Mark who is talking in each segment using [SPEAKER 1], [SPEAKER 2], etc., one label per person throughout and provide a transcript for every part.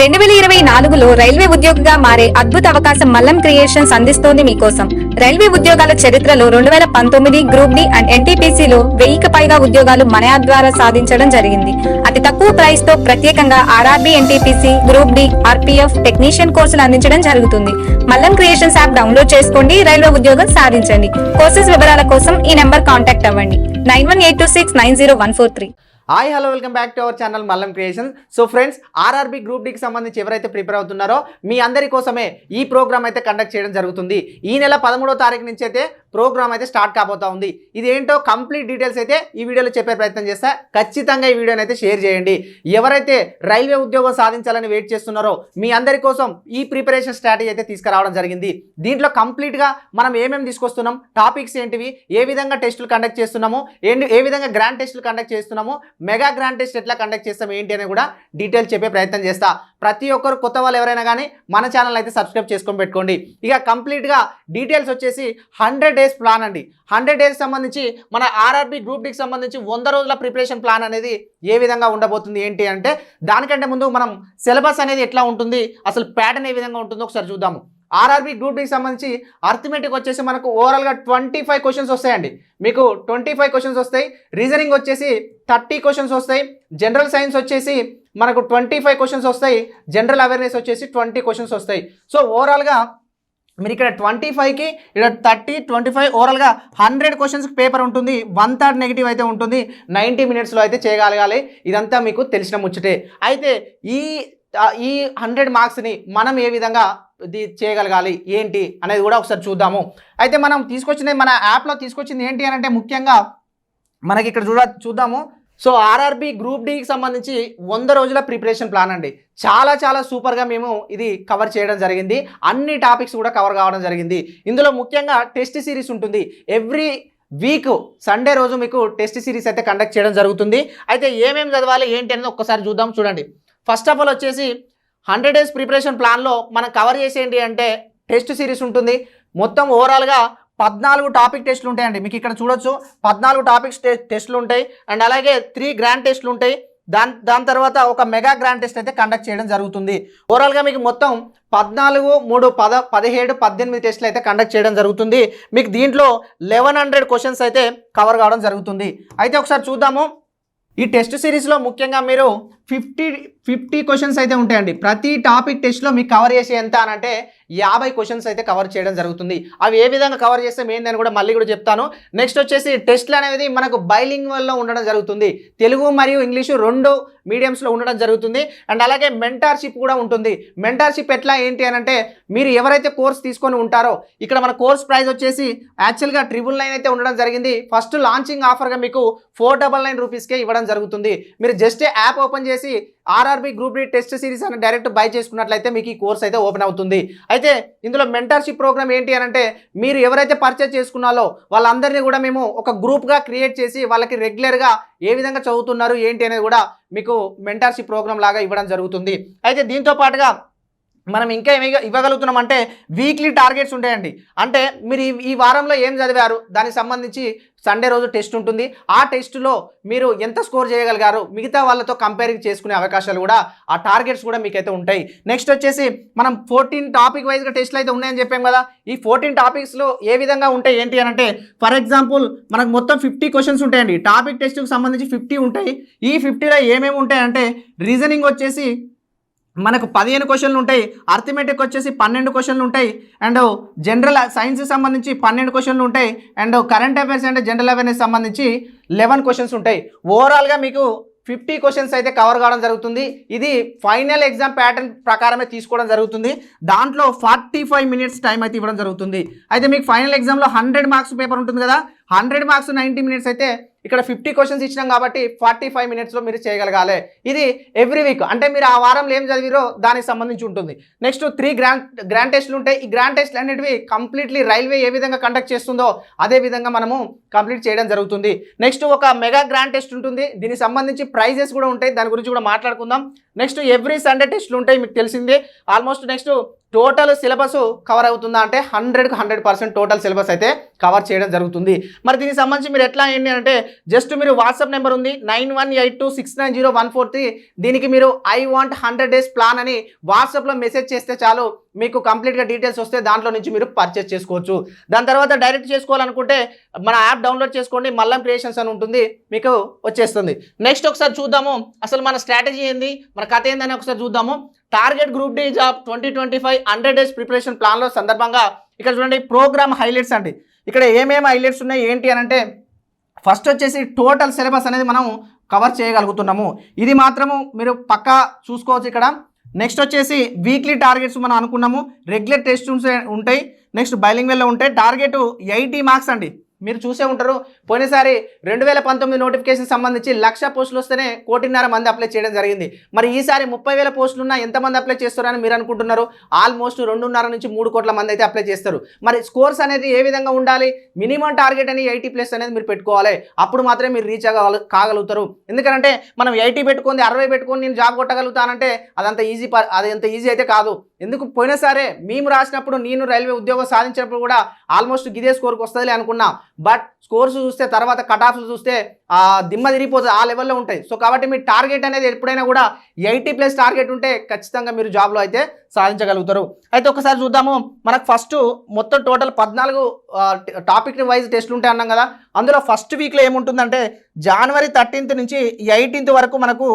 [SPEAKER 1] రెండు వేల ఇరవై నాలుగులో రైల్వే ఉద్యోగిగా మారే అద్భుత అవకాశం మల్లం క్రియేషన్స్ అందిస్తోంది మీకోసం. రైల్వే ఉద్యోగాల చరిత్రలో రెండు వేల పంతొమ్మిది గ్రూప్ డి అండ్ ఎన్టీపీసీలో వెయ్యికి పైగా ఉద్యోగాలు మన యాప్ ద్వారా సాధించడం జరిగింది. అతి తక్కువ ప్రైస్తో ప్రత్యేకంగా RRB NTPC group D RPF technician కోర్సులు అందించడం జరుగుతుంది. మల్లం క్రియేషన్స్ యాప్ డౌన్లోడ్ చేసుకోండి రైల్వే ఉద్యోగం సాధించండి. కోర్సెస్ వివరాల కోసం ఈ నెంబర్ కాంటాక్ట్ అవ్వండి. Nine one eight two six nine zero one four three.
[SPEAKER 2] Hi hello welcome back to our channel Mallam creation so friends RRB group డికి సంబంధించి ఎవరైతే ప్రిపేర్ అవుతున్నారో మీ అందరి కోసమే ఈ ప్రోగ్రామ్ అయితే కండక్ట్ చేయడం జరుగుతుంది. ఈ నెల పదమూడో తారీఖు నుంచి అయితే ప్రోగ్రామ్ అయితే స్టార్ట్ కాబోతా ఉంది. ఇది ఏంటో కంప్లీట్ డీటెయిల్స్ అయితే ఈ వీడియోలో చెప్పే ప్రయత్నం చేస్తా. ఖచ్చితంగా ఈ వీడియోని అయితే షేర్ చేయండి. ఎవరైతే రైల్వే ఉద్యోగం సాధించాలని వెయిట్ చేస్తున్నారో మీ అందరి కోసం ఈ ప్రిపరేషన్ స్ట్రాటజీ అయితే తీసుకురావడం జరిగింది. దీంట్లో కంప్లీట్గా మనం ఏమేమి తీసుకొస్తున్నాం? టాపిక్స్ ఏంటివి? ఏ విధంగా టెస్టులు కండక్ట్ చేస్తున్నాము? ఏంటి ఏ విధంగా గ్రాండ్ టెస్టులు కండక్ట్ చేస్తున్నాము? మెగా గ్రాండ్ టెస్ట్ ఎట్లా కండక్ట్ చేస్తాం? ఏంటి అని కూడా డీటెయిల్ చెప్పే ప్రయత్నం చేస్తా. ప్రతి ఒక్కరు కొత్త వాళ్ళు ఎవరైనా కానీ మన ఛానల్ అయితే సబ్స్క్రైబ్ చేసుకొని పెట్టుకోండి. ఇక కంప్లీట్గా డీటెయిల్స్ వచ్చేసి హండ్రెడ్ డేస్ ప్లాన్ అండి. హండ్రెడ్ డేస్ సంబంధించి మన ఆర్ఆర్బి గ్రూప్ డికి సంబంధించి వంద రోజుల ప్రిపరేషన్ ప్లాన్ అనేది ఏ విధంగా ఉండబోతుంది ఏంటి అంటే దానికంటే ముందు మనం సిలబస్ అనేది ఎట్లా ఉంటుంది అసలు ప్యాటర్న్ ఏ విధంగా ఉంటుందో ఒకసారి చూద్దాము. ఆర్ఆర్బి గ్రూప్ డికి సంబంధించి అర్థమెటిక్ వచ్చేసి మనకు ఓవరాల్గా ట్వంటీ ఫైవ్ క్వశ్చన్స్ వస్తాయండి. మీకు ట్వంటీ ఫైవ్ క్వశ్చన్స్ వస్తాయి. రీజనింగ్ వచ్చేసి థర్టీ క్వశ్చన్స్ వస్తాయి. జనరల్ సైన్స్ వచ్చేసి మనకు ట్వంటీ ఫైవ్ క్వశ్చన్స్ వస్తాయి. జనరల్ అవేర్నెస్ వచ్చేసి ట్వంటీ క్వశ్చన్స్ వస్తాయి. సో ఓవరాల్గా మీరు ఇక్కడ ట్వంటీ ఫైవ్కి ఇక్కడ థర్టీ ట్వంటీ ఫైవ్ ఓవరాల్గా హండ్రెడ్ క్వశ్చన్స్కి పేపర్ ఉంటుంది. వన్ థర్డ్ నెగిటివ్ అయితే ఉంటుంది. నైంటీ మినిట్స్లో అయితే చేయగలగాలి. ఇదంతా మీకు తెలిసిన ముచ్చటే. అయితే ఈ ఈ హండ్రెడ్ మార్క్స్ని మనం ఏ విధంగా చేయగలగాలి. ఏంటి అనేది కూడా ఒకసారి చూద్దాము. అయితే మనం తీసుకొచ్చింది మన యాప్లో తీసుకొచ్చింది ఏంటి అని అంటే ముఖ్యంగా మనకి ఇక్కడ చూడ చూద్దాము. సో ఆర్ఆర్బి గ్రూప్ డికి సంబంధించి వంద రోజుల ప్రిపరేషన్ ప్లాన్ అండి. చాలా చాలా సూపర్గా మేము ఇది కవర్ చేయడం జరిగింది. అన్ని టాపిక్స్ కూడా కవర్ కావడం జరిగింది. ఇందులో ముఖ్యంగా టెస్ట్ సిరీస్ ఉంటుంది. ఎవ్రీ వీక్ సండే రోజు మీకు టెస్ట్ సిరీస్ అయితే కండక్ట్ చేయడం జరుగుతుంది. అయితే ఏమేమి చదవాలి ఏంటి అనేది ఒక్కసారి చూద్దాం చూడండి. ఫస్ట్ ఆఫ్ ఆల్ వచ్చేసి హండ్రెడ్ డేస్ ప్రిపరేషన్ ప్లాన్లో మనం కవర్ చేసేంటి అంటే టెస్ట్ సిరీస్ ఉంటుంది. మొత్తం ఓవరాల్గా పద్నాలుగు టాపిక్ టెస్టులు ఉంటాయండి. మీకు ఇక్కడ చూడొచ్చు. పద్నాలుగు టాపిక్స్ టెస్టులు ఉంటాయి. అండ్ అలాగే త్రీ గ్రాండ్ టెస్టులు ఉంటాయి. దాని దాని తర్వాత ఒక మెగా గ్రాండ్ టెస్ట్ అయితే కండక్ట్ చేయడం జరుగుతుంది. ఓవరాల్గా మీకు మొత్తం పద్నాలుగు మూడు పద పదిహేడు పద్దెనిమిది టెస్టులు అయితే కండక్ట్ చేయడం జరుగుతుంది. మీకు దీంట్లో లెవెన్ హండ్రెడ్ క్వశ్చన్స్ అయితే కవర్ కావడం జరుగుతుంది. అయితే ఒకసారి చూద్దాము. ఈ టెస్ట్ సిరీస్లో ముఖ్యంగా మీరు ఫిఫ్టీ ఫిఫ్టీ క్వశ్చన్స్ అయితే ఉంటాయండి. ప్రతి టాపిక్ టెస్ట్లో మీకు కవర్ చేసే ఎంత అని అంటే యాభై క్వశ్చన్స్ అయితే కవర్ చేయడం జరుగుతుంది. అవి ఏ విధంగా కవర్ చేస్తే ఏందని కూడా మళ్ళీ కూడా చెప్తాను. నెక్స్ట్ వచ్చేసి టెస్ట్లు అనేది మనకు బైలింగ్ వల్ల ఉండడం జరుగుతుంది. తెలుగు మరియు ఇంగ్లీషు రెండు మీడియంస్లో ఉండడం జరుగుతుంది. అండ్ అలాగే మెంటార్షిప్ కూడా ఉంటుంది. మెంటార్షిప్ ఎట్లా ఏంటి అని అంటే మీరు ఎవరైతే కోర్స్ తీసుకొని ఉంటారో ఇక్కడ మన కోర్స్ ప్రైస్ వచ్చేసి యాక్చువల్గా ట్రిపుల్ నైన్ అయితే ఉండడం జరిగింది. ఫస్ట్ లాంచింగ్ ఆఫర్గా మీకు ఫోర్ డబల్ నైన్ రూపీస్కే ఇవ్వడం జరుగుతుంది. మీరు జస్ట్ యాప్ ఓపెన్ చేసి RRB group D test series అని డైరెక్ట్ బై చేసుకున్నట్లయితే మీకు ఈ కోర్స్ అయితే ఓపెన్ అవుతుంది. అయితే ఇందులో మెంటర్షిప్ ప్రోగ్రామ్ ఏంటి అని అంటే మీరు ఎవరైతే పర్చేజ్ చేసుకున్నారో వాళ్ళందరినీ కూడా మేము ఒక గ్రూప్గా క్రియేట్ చేసి వాళ్ళకి రెగ్యులర్గా ఏ విధంగా చదువుతున్నారు ఏంటి అనేది కూడా మీకు మెంటర్షిప్ ప్రోగ్రామ్ లాగా ఇవ్వడం జరుగుతుంది. అయితే దీంతో పాటుగా మనం ఇంకా ఏమి ఇవ్వగలుగుతున్నాం అంటే వీక్లీ టార్గెట్స్ ఉంటాయండి. అంటే మీరు ఈ- వారంలో ఏం చదివారు? దానికి సంబంధించి సండే రోజు టెస్ట్ ఉంటుంది. ఆ టెస్ట్లో మీరు ఎంత స్కోర్ చేయగలిగారు? మిగతా వాళ్ళతో కంపేరింగ్ చేసుకునే అవకాశాలు కూడా ఆ టార్గెట్స్ కూడా మీకైతే ఉంటాయి. నెక్స్ట్ వచ్చేసి మనం ఫోర్టీన్ టాపిక్ వైజ్గా టెస్ట్లు అయితే ఉన్నాయని చెప్పాం కదా. ఈ ఫోర్టీన్ టాపిక్స్లో ఏ విధంగా ఉంటాయి ఏంటి అని అంటే ఫర్ ఎగ్జాంపుల్ మనకు మొత్తం ఫిఫ్టీ క్వశ్చన్స్ ఉంటాయండి. టాపిక్ టెస్ట్కి సంబంధించి ఫిఫ్టీ ఉంటాయి. ఈ ఫిఫ్టీలో ఏమేమి ఉంటాయంటే రీజనింగ్ వచ్చేసి మనకు పదిహేను క్వశ్చన్లు ఉంటాయి. అర్థమెటిక్ వచ్చేసి పన్నెండు క్వశ్చన్లు ఉంటాయి. అండ్ జనరల్ సైన్స్కి సంబంధించి పన్నెండు క్వశ్చన్లు ఉంటాయి. And current affairs and general awareness సంబంధించి లెవెన్ క్వశ్చన్స్ ఉంటాయి. ఓవరాల్గా మీకు ఫిఫ్టీ క్వశ్చన్స్ అయితే కవర్ కావడం జరుగుతుంది. ఇది ఫైనల్ ఎగ్జామ్ ప్యాటర్న్ ప్రకారమే తీసుకోవడం జరుగుతుంది. దాంట్లో ఫార్టీ ఫైవ్ మినిట్స్ టైం అయితే ఇవ్వడం జరుగుతుంది. అయితే మీకు ఫైనల్ ఎగ్జామ్లో హండ్రెడ్ మార్క్స్ పేపర్ ఉంటుంది కదా. హండ్రెడ్ మార్క్స్ నైంటీ మినిట్స్ అయితే ఇక్కడ ఫిఫ్టీ క్వశ్చన్స్ ఇచ్చినాం కాబట్టి ఫార్టీ ఫైవ్ మినిట్స్లో మీరు చేయగలగాలి. ఇది ఎవ్రీ వీక్ అంటే మీరు ఆ వారంలో ఏం చదివిరో దానికి సంబంధించి ఉంటుంది. నెక్స్ట్ త్రీ గ్రాండ్ గ్రాండ్ టెస్ట్లు ఉంటాయి. ఈ గ్రాండ్ టెస్ట్లు అనేటివి కంప్లీట్లీ రైల్వే ఏ విధంగా కండక్ట్ చేస్తుందో అదే విధంగా మనము కంప్లీట్ చేయడం జరుగుతుంది. నెక్స్ట్ ఒక మెగా గ్రాండ్ టెస్ట్ ఉంటుంది. దీనికి సంబంధించి ప్రైజెస్ కూడా ఉంటాయి. దాని గురించి కూడా మాట్లాడుకుందాం. నెక్స్ట్ ఎవ్రీ సండే టెస్ట్లు ఉంటాయి మీకు తెలిసిందే. Almost next total syllabus cover అవుతుందా అంటే హండ్రెడ్కి హండ్రెడ్ పర్సెంట్ టోటల్ సిలబస్ అయితే కవర్ చేయడం జరుగుతుంది. మరి దీనికి సంబంధించి మీరు ఎట్లా ఏంటి అంటే జస్ట్ మీరు వాట్సాప్ నెంబర్ ఉంది nine one eight two six nine zero one four three. దీనికి మీరు I want hundred days plan అని వాట్సాప్లో మెసేజ్ చేస్తే చాలు మీకు కంప్లీట్గా డీటెయిల్స్ వస్తే దాంట్లో నుంచి మీరు పర్చేస్ చేసుకోవచ్చు. దాని తర్వాత డైరెక్ట్ చేసుకోవాలనుకుంటే మన యాప్ డౌన్లోడ్ చేసుకోండి మల్లం క్రియేషన్స్ అని ఉంటుంది మీకు వచ్చేస్తుంది. నెక్స్ట్ ఒకసారి చూద్దాము అసలు మన స్ట్రాటజీ ఏంది? మన కథ ఏందని ఒకసారి చూద్దాము. Target group D job twenty twenty five hundred days preparation ప్లాన్లో సందర్భంగా ఇక్కడ చూడండి ప్రోగ్రామ్ హైలైట్స్ అండి. ఇక్కడ ఏమేమి హైలైట్స్ ఉన్నాయి ఏంటి అని అంటే ఫస్ట్ వచ్చేసి టోటల్ సిలబస్ అనేది మనం కవర్ చేయగలుగుతున్నాము. ఇది మాత్రము మీరు పక్కా చూసుకోవచ్చు ఇక్కడ. నెక్స్ట్ వచ్చేసి వీక్లీ టార్గెట్స్ మనం అనుకున్నాము. రెగ్యులర్ టెస్ట్ ఉంటాయి. నెక్స్ట్ బైలింగ్ వెల్లో ఉంటాయి. టార్గెట్ ఎయిటీ మార్క్స్ అండి. మీరు చూసే ఉంటారు. పోయినసారి రెండు వేల పంతొమ్మిది నోటిఫికేషన్ సంబంధించి లక్ష పోస్టులు వస్తేనే కోటిన్నర మంది అప్లై చేయడం జరిగింది. మరి ఈసారి ముప్పై వేల పోస్టులు ఉన్న ఎంతమంది అప్లై చేస్తారని మీరు అనుకుంటున్నారు? ఆల్మోస్ట్ రెండున్నర నుంచి మూడు కోట్ల మంది అయితే అప్లై చేస్తారు. మరి స్కోర్స్ అనేది ఏ విధంగా ఉండాలి? మినిమం టార్గెట్ అని ఎయిటీ ప్లస్ అనేది మీరు పెట్టుకోవాలి. అప్పుడు మాత్రమే మీరు రీచ్ అవ్వగల కాగలుగుతారు. ఎందుకంటే మనం ఎయిటీ పెట్టుకుంది అరవై పెట్టుకొని నేను జాబ్ కొట్టగలుగుతానంటే అదంత ఈజీ అది అంత ఈజీ అయితే కాదు. ఎందుకు పోయినసారే మేము రాసినప్పుడు నేను రైల్వే ఉద్యోగం సాధించినప్పుడు కూడా ఆల్మోస్ట్ గిదే స్కోర్కి వస్తుంది అనుకున్నా. బట్ స్కోర్స్ చూస్తే తర్వాత కట్ ఆఫ్స్ చూస్తే దిమ్మ తిరిగిపోతుంది ఆ లెవెల్లో ఉంటాయి. సో కాబట్టి మీ టార్గెట్ అనేది ఎప్పుడైనా కూడా ఎయిటీ ప్లస్ టార్గెట్ ఉంటే ఖచ్చితంగా మీరు జాబ్లో అయితే సాధించగలుగుతారు. అయితే ఒకసారి చూద్దాము. మనకు ఫస్ట్ మొత్తం టోటల్ పద్నాలుగు టాపిక్ వైజ్ టెస్ట్లు ఉంటాయి అన్నాం కదా. అందులో ఫస్ట్ వీక్లో ఏముంటుందంటే జనవరి థర్టీన్త్ నుంచి ఎయిటీన్త్ వరకు మనకు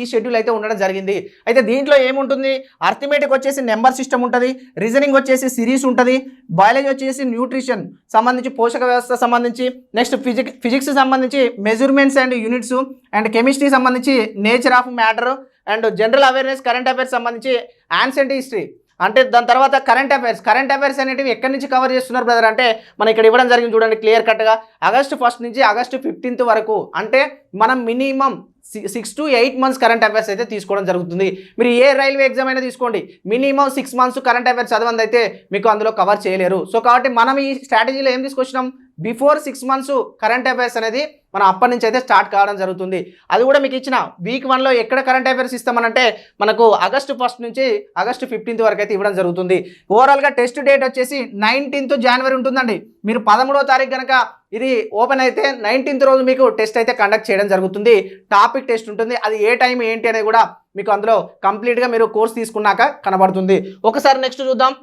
[SPEAKER 2] ఈ షెడ్యూల్ అయితే ఉండడం జరిగింది. అయితే దీంట్లో ఏముంటుంది? అర్థమెటిక్ వచ్చేసి నెంబర్ సిస్టమ్ ఉంటుంది. రీజనింగ్ వచ్చేసి సిరీస్ ఉంటుంది. బయాలజీ వచ్చేసి న్యూట్రిషన్ సంబంధించి పోషక వ్యవస్థ సంబంధించి నెక్స్ట్ ఫిజిక్ ఫిజిక్స్ సంబంధించి measure measurements and units and chemistry సంబంధించి nature of matter and general awareness current affairs సంబంధించి యాన్సెంట్ హిస్టరీ. అంటే దాని తర్వాత కరెంట్ అఫైర్స్. కరెంట్ అఫైర్స్ అనేటివి ఎక్కడి నుంచి కవర్ చేస్తున్నారు బ్రదర్? అంటే మనం ఇక్కడ ఇవ్వడం జరిగింది చూడండి క్లియర్ కట్గా ఆగస్టు ఫస్ట్ నుంచి ఆగస్టు ఫిఫ్టీన్త్ వరకు. అంటే మనం minimum six to eight months current affairs అయితే తీసుకోవడం జరుగుతుంది. మీరు ఏ రైల్వే ఎగ్జామ్ అయినా తీసుకోండి. Minimum six months current affairs చదవంది అయితే మీకు అందులో కవర్ చేయలేరు. సో కాబట్టి మనం ఈ స్ట్రాటజీలో ఏం తీసుకొచ్చినాం? Before six months current affairs అనేది మనం అప్పటి నుంచి అయితే స్టార్ట్ కావడం జరుగుతుంది. అది కూడా మీకు ఇచ్చిన వీక్ వన్లో ఎక్కడ కరెంట్ అఫైర్స్ ఇస్తామనంటే మనకు ఆగస్టు ఫస్ట్ నుంచి ఆగస్టు ఫిఫ్టీన్త్ వరకు అయితే ఇవ్వడం జరుగుతుంది. ఓవరాల్గా టెస్ట్ డేట్ వచ్చేసి నైన్టీన్త్ జనవరి ఉంటుందండి. మీరు పదమూడవ తారీఖు కనుక ఇది ఓపెన్ అయితే నైన్టీన్త్ రోజు మీకు టెస్ట్ అయితే కండక్ట్ చేయడం జరుగుతుంది. టాపిక్ టెస్ట్ ఉంటుంది. అది ఏ టైం ఏంటి అనేది కూడా మీకు అందులో కంప్లీట్గా మీరు కోర్స్ తీసుకున్నాక కనబడుతుంది. ఒకసారి నెక్స్ట్ చూద్దాం.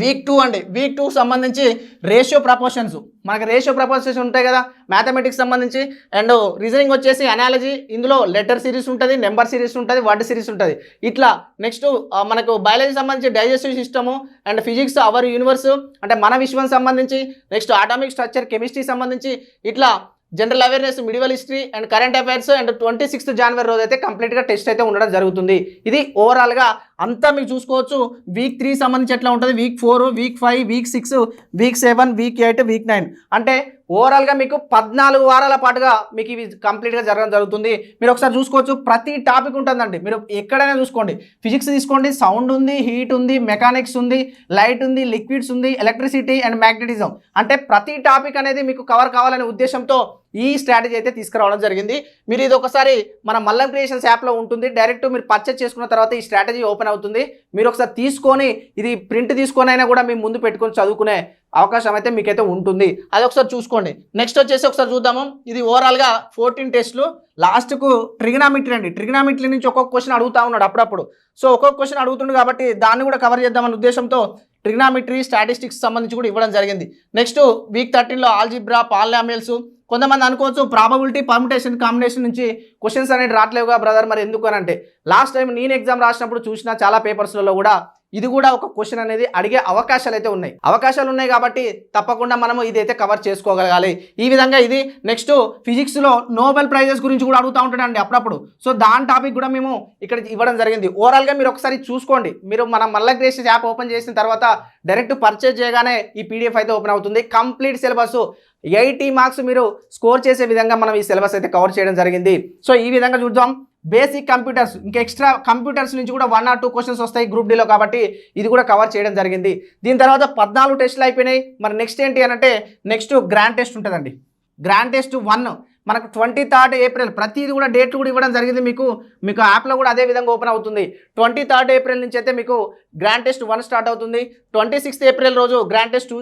[SPEAKER 2] వీక్ టూ అండి. వీక్ టూ సంబంధించి రేషియో ప్రపోర్షన్స్ మనకి రేషియో ప్రపోర్షన్స్ ఉంటాయి కదా మ్యాథమెటిక్స్ సంబంధించి. అండ్ రీజనింగ్ వచ్చేసి అనాలజీ ఇందులో లెటర్ సిరీస్ ఉంటుంది నెంబర్ సిరీస్ ఉంటుంది వర్డ్ సిరీస్ ఉంటుంది. ఇట్లా నెక్స్ట్ మనకు బయాలజీ సంబంధించి digestive system and physics our universe అంటే మన విశ్వం సంబంధించి నెక్స్ట్ ఆటామిక్ స్ట్రక్చర్ కెమిస్ట్రీ సంబంధించి ఇట్లా general awareness medieval history and current affairs and twenty sixth జనవరి రోజు అయితే కంప్లీట్గా టెస్ట్ అయితే ఉండడం జరుగుతుంది. ఇది ఓవరాల్గా అంతా మీకు చూసుకోవచ్చు. వీక్ త్రీ సంబంధించి ఎట్లా ఉంటుంది? Week four week five week six week seven week eight week nine అంటే ఓవరాల్గా మీకు పద్నాలుగు వారాల పాటుగా మీకు ఇవి కంప్లీట్గా జరగడం జరుగుతుంది. మీరు ఒకసారి చూసుకోవచ్చు. ప్రతి టాపిక్ ఉంటుందండి. మీరు ఎక్కడైనా చూసుకోండి. ఫిజిక్స్ తీసుకోండి. సౌండ్ ఉంది హీట్ ఉంది మెకానిక్స్ ఉంది లైట్ ఉంది లిక్విడ్స్ ఉంది ఎలక్ట్రిసిటీ అండ్ మ్యాగ్నెటిజం అంటే ప్రతి టాపిక్ అనేది మీకు కవర్ కావాలనే ఉద్దేశంతో ఈ స్ట్రాటజీ అయితే తీసుకురావడం జరిగింది. మీరు ఇది ఒకసారి మన మల్లం క్రియేషన్స్ యాప్లో ఉంటుంది. డైరెక్ట్ మీరు పర్చేస్ చేసుకున్న తర్వాత ఈ స్ట్రాటజీ ఓపెన్ అవుతుంది. మీరు ఒకసారి తీసుకొని ఇది ప్రింట్ తీసుకొని అయినా కూడా మీ ముందు పెట్టుకొని చదువుకునే అవకాశం అయితే మీకైతే ఉంటుంది. అది ఒకసారి చూసుకోండి. నెక్స్ట్ వచ్చేసి ఒకసారి చూద్దాము. ఇది ఓవరాల్గా ఫోర్టీన్ టెస్ట్లు లాస్ట్కు ట్రిగ్నామిట్రీ అండి. ట్రిగ్నామిట్రీ నుంచి ఒక్కొక్క క్వశ్చన్ అడుగుతూ ఉన్నాడు అప్పుడప్పుడు. సో ఒక్కొక్క క్వశ్చన్ అడుగుతుండు కాబట్టి దాన్ని కూడా కవర్ చేద్దామన్న ఉద్దేశంతో ట్రిగ్నామిట్రీ స్టాటిస్టిక్స్ సంబంధించి కూడా ఇవ్వడం జరిగింది. నెక్స్ట్ వీక్ థర్టీన్లో ఆల్జిబ్రా పాలినామియల్స్ కొంతమంది అనుకోవచ్చు ప్రాబబిలిటీ పర్మిటేషన్ కాంబినేషన్ నుంచి క్వశ్చన్స్ అనేది రావట్లేవుగా బ్రదర్ మరి ఎందుకు అని అంటే లాస్ట్ టైం నేను ఎగ్జామ్ రాసినప్పుడు చూసిన చాలా పేపర్స్లలో కూడా ఇది కూడా ఒక క్వశ్చన్ అనేది అడిగే అవకాశాలు అయితే ఉన్నాయి. అవకాశాలు ఉన్నాయి కాబట్టి తప్పకుండా మనము ఇదైతే కవర్ చేసుకోగలగాలి. ఈ విధంగా ఇది నెక్స్ట్ ఫిజిక్స్లో నోబెల్ ప్రైజెస్ గురించి కూడా అడుగుతూ ఉంటాడండి అప్పుడప్పుడు. సో దాని టాపిక్ కూడా మేము ఇక్కడ ఇవ్వడం జరిగింది. ఓవరాల్గా మీరు ఒకసారి చూసుకోండి. మీరు మన మల్ల గ్రేసెస్ యాప్ ఓపెన్ చేసిన తర్వాత డైరెక్ట్ పర్చేజ్ చేయగానే ఈ పీడిఎఫ్ అయితే ఓపెన్ అవుతుంది. కంప్లీట్ సిలబస్ ఎయిటీ మార్క్స్ మీరు స్కోర్ చేసే విధంగా మనం ఈ సిలబస్ అయితే కవర్ చేయడం జరిగింది. సో ఈ విధంగా చూద్దాం. బేసిక్ కంప్యూటర్స్ ఇంకా ఎక్స్ట్రా కంప్యూటర్స్ నుంచి కూడా వన్ ఆర్ టూ క్వశ్చన్స్ వస్తాయి గ్రూప్ డీలో కాబట్టి ఇది కూడా కవర్ చేయడం జరిగింది. దీని తర్వాత పద్నాలుగు టెస్టులు అయిపోయినాయి. మరి నెక్స్ట్ ఏంటి అని అంటే నెక్స్ట్ గ్రాండ్ టెస్ట్ ఉంటుందండి. గ్రాండ్ టెస్ట్ వన్ మనకు ట్వంటీ థర్డ్ ఏప్రిల్ ప్రతిది కూడా డేట్లు కూడా ఇవ్వడం జరిగింది మీకు మీకు యాప్లో కూడా అదే విధంగా ఓపెన్ అవుతుంది. ట్వంటీ థర్డ్ ఏప్రిల్ నుంచి అయితే మీకు గ్రాండ్ టెస్ట్ వన్ స్టార్ట్ అవుతుంది. ట్వంటీ సిక్స్త్ ఏప్రిల్ రోజు grand test two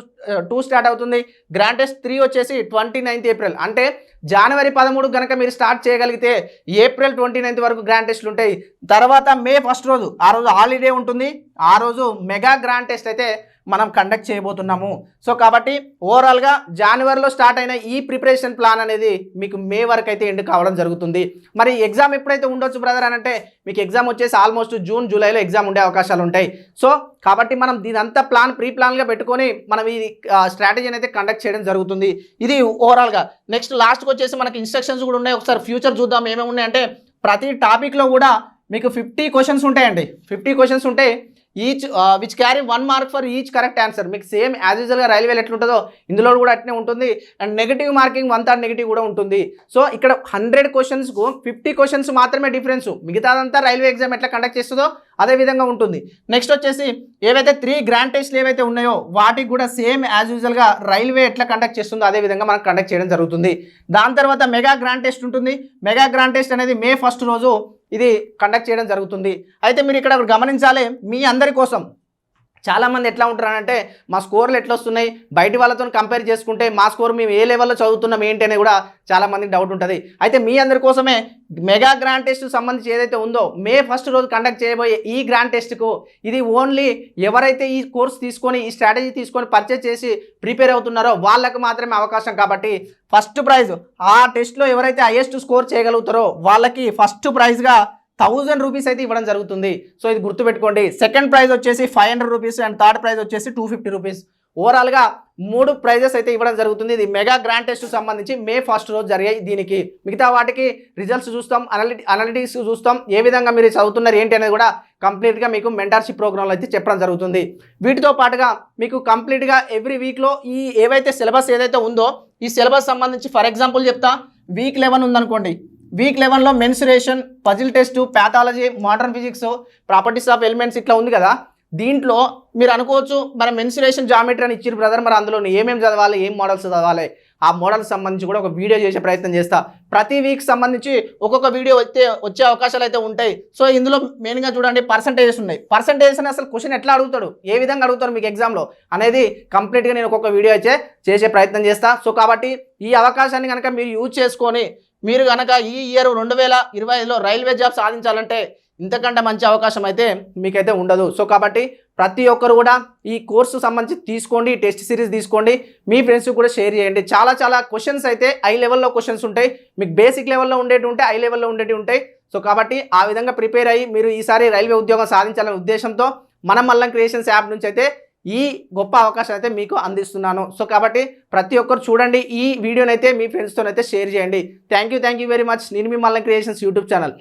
[SPEAKER 2] two start అవుతుంది. గ్రాండ్ టెస్ట్ త్రీ వచ్చేసి ట్వంటీ నైన్త్ ఏప్రిల్. అంటే జనవరి పదమూడు కనుక మీరు స్టార్ట్ చేయగలిగితే ఏప్రిల్ ట్వంటీ నైన్త్ వరకు గ్రాండ్ టెస్ట్లు ఉంటాయి. తర్వాత మే ఫస్ట్ రోజు ఆ రోజు హాలిడే ఉంటుంది. ఆ రోజు మెగా గ్రాండ్ టెస్ట్ అయితే మనం కండక్ట్ చేయబోతున్నాము. సో కాబట్టి ఓవరాల్గా జనవరిలో స్టార్ట్ అయిన ఈ ప్రిపరేషన్ ప్లాన్ అనేది మీకు మే వరకు అయితే ఎండ్ కావడం జరుగుతుంది. మరి ఎగ్జామ్ ఎప్పుడైతే ఉండొచ్చు బ్రదర్ అని అంటే మీకు ఎగ్జామ్ వచ్చేసి ఆల్మోస్ట్ జూన్ జూలైలో ఎగ్జామ్ ఉండే అవకాశాలు ఉంటాయి. సో కాబట్టి మనం దీనంతా ప్లాన్ ప్రీ ప్లాన్గా పెట్టుకొని మనం ఈ స్ట్రాటజీని అయితే కండక్ట్ చేయడం జరుగుతుంది. ఇది ఓవరాల్గా నెక్స్ట్ లాస్ట్కి వచ్చేసి మనకి ఇన్స్ట్రక్షన్స్ కూడా ఉన్నాయి. ఒకసారి ఫ్యూచర్ చూద్దాం ఏమేమి ఉన్నాయంటే ప్రతి టాపిక్లో కూడా మీకు ఫిఫ్టీ క్వశ్చన్స్ ఉంటాయండి. ఫిఫ్టీ క్వశ్చన్స్ ఉంటాయి each which carry one mark for each correct answer మీకు సేమ్ యాజ్ యూజువల్గా రైల్వేలో ఎట్లుంటుందో ఇందులో కూడా అట్నే ఉంటుంది. And negative marking one third negative కూడా ఉంటుంది. సో ఇక్కడ హండ్రెడ్ క్వశ్చన్స్కు ఫిఫ్టీ క్వశ్చన్స్ మాత్రమే డిఫరెన్స్ మిగతాదంతా రైల్వే ఎగ్జామ్ ఎట్లా కండక్ట్ చేస్తుందో అదే విధంగా ఉంటుంది. నెక్స్ట్ వచ్చేసి ఏవైతే త్రీ గ్రాండ్ టెస్ట్లు ఏవైతే ఉన్నాయో వాటికి కూడా సేమ్ యాజ్ యూజువల్గా రైల్వే ఎట్లా కండక్ట్ చేస్తుందో అదే విధంగా మనం కండక్ట్ చేయడం జరుగుతుంది. దాని తర్వాత మెగా గ్రాండ్ టెస్ట్ ఉంటుంది. మెగా గ్రాండ్ టెస్ట్ అనేది మే ఫస్ట్ రోజు ఇది కండక్ట్ చేయడం జరుగుతుంది. అయితే మీరు ఇక్కడ గమనించాలి మీ అందరి కోసం చాలామంది ఎట్లా ఉంటారంటే మా స్కోర్లు ఎట్లా వస్తున్నాయి బయటి వాళ్ళతో కంపేర్ చేసుకుంటే మా స్కోర్ మేము ఏ లెవెల్లో చదువుతున్నాం ఏంటి అనేది కూడా చాలామందికి డౌట్ ఉంటుంది. అయితే మీ అందరి కోసమే మెగా గ్రాండ్ టెస్ట్ సంబంధించి ఏదైతే ఉందో మే ఫస్ట్ రోజు కండక్ట్ చేయబోయే ఈ గ్రాండ్ టెస్ట్కు ఇది ఓన్లీ ఎవరైతే ఈ కోర్స్ తీసుకొని ఈ స్ట్రాటజీ తీసుకొని పర్చేజ్ చేసి ప్రిపేర్ అవుతున్నారో వాళ్ళకు మాత్రమే అవకాశం కాబట్టి ఫస్ట్ ప్రైజ్ ఆ టెస్ట్లో ఎవరైతే హైయెస్ట్ స్కోర్ చేయగలుగుతారో వాళ్ళకి ఫస్ట్ ప్రైజ్గా థౌజండ్ రూపీస్ అయితే ఇవ్వడం జరుగుతుంది. సో ఇది గుర్తుపెట్టుకోండి. సెకండ్ ప్రైజ్ వచ్చేసి five hundred rupees and third prize వచ్చేసి టూ ఫిఫ్టీ రూపీస్ ఓవరాల్గా మూడు ప్రైజెస్ అయితే ఇవ్వడం జరుగుతుంది. ఇది మెగా గ్రాండ్ టెస్ట్ సంబంధించి మే ఫస్ట్ రోజు జరిగాయి దీనికి. మిగతా వాటికి రిజల్ట్స్ చూస్తాం అనలిటి అనలిటిక్స్ చూస్తాం ఏ విధంగా మీరు చదువుతున్నారు ఏంటి అనేది కూడా కంప్లీట్గా మీకు మెంటర్షిప్ ప్రోగ్రాంలో అయితే చెప్పడం జరుగుతుంది. వీటితో పాటుగా మీకు కంప్లీట్గా ఎవ్రీ వీక్లో ఈ ఏవైతే సిలబస్ ఏదైతే ఉందో ఈ సిలబస్ సంబంధించి ఫర్ ఎగ్జాంపుల్ చెప్తా. వీక్ లెవెన్ ఉందనుకోండి. Week లెవెన్లో mensuration puzzle test pathology modern physics properties of elements ఇట్లా ఉంది కదా. దీంట్లో మీరు అనుకోవచ్చు మన మెన్సురేషన్ జామెట్రీ అని ఇచ్చారు బ్రదర్ మరి అందులో ఏమేమి చదవాలి ఏం మోడల్స్ చదవాలి ఆ మోడల్స్ సంబంధించి కూడా ఒక వీడియో చేసే ప్రయత్నం చేస్తా. ప్రతి వీక్ సంబంధించి ఒక్కొక్క వీడియో వచ్చే వచ్చే అవకాశాలు అయితే ఉంటాయి. సో ఇందులో మెయిన్గా చూడండి పర్సంటేజెస్ ఉన్నాయి. పర్సంటేజెస్ అని అసలు క్వశ్చన్ ఎట్లా అడుగుతాడు? ఏ విధంగా అడుగుతాడు మీకు ఎగ్జామ్లో అనేది కంప్లీట్గా నేను ఒక్కొక్క వీడియో అయితే చేసే ప్రయత్నం చేస్తా. సో కాబట్టి ఈ అవకాశాన్ని కనుక మీరు యూజ్ చేసుకొని మీరు కనుక ఈ ఇయర్ రెండు వేల ఇరవై ఐదులో రైల్వే జాబ్ సాధించాలంటే ఇంతకంటే మంచి అవకాశం అయితే మీకైతే ఉండదు. సో కాబట్టి ప్రతి ఒక్కరు కూడా ఈ కోర్సు సంబంధించి తీసుకోండి టెస్ట్ సిరీస్ తీసుకోండి. మీ ఫ్రెండ్స్కి కూడా షేర్ చేయండి. చాలా చాలా క్వశ్చన్స్ అయితే ఐ లెవెల్లో క్వశ్చన్స్ ఉంటాయి. మీకు బేసిక్ లెవెల్లో ఉండేవి ఉంటాయి ఐ లెవెల్లో ఉండేవి ఉంటాయి. సో కాబట్టి ఆ విధంగా ప్రిపేర్ అయ్యి మీరు ఈసారి రైల్వే ఉద్యోగం సాధించాలనే ఉద్దేశంతో మనం మల్లం క్రియేషన్స్ యాప్ నుంచి అయితే ఈ గొప్ప అవకాశం అయితే మీకు అందిస్తున్నాను. సో కాబట్టి ప్రతి ఒక్కరు చూడండి. ఈ వీడియోనైతే మీ ఫ్రెండ్స్తో అయితే షేర్ చేయండి. Thank you thank you very much నేను మీ మల్లం క్రియేషన్స్ యూట్యూబ్ ఛానల్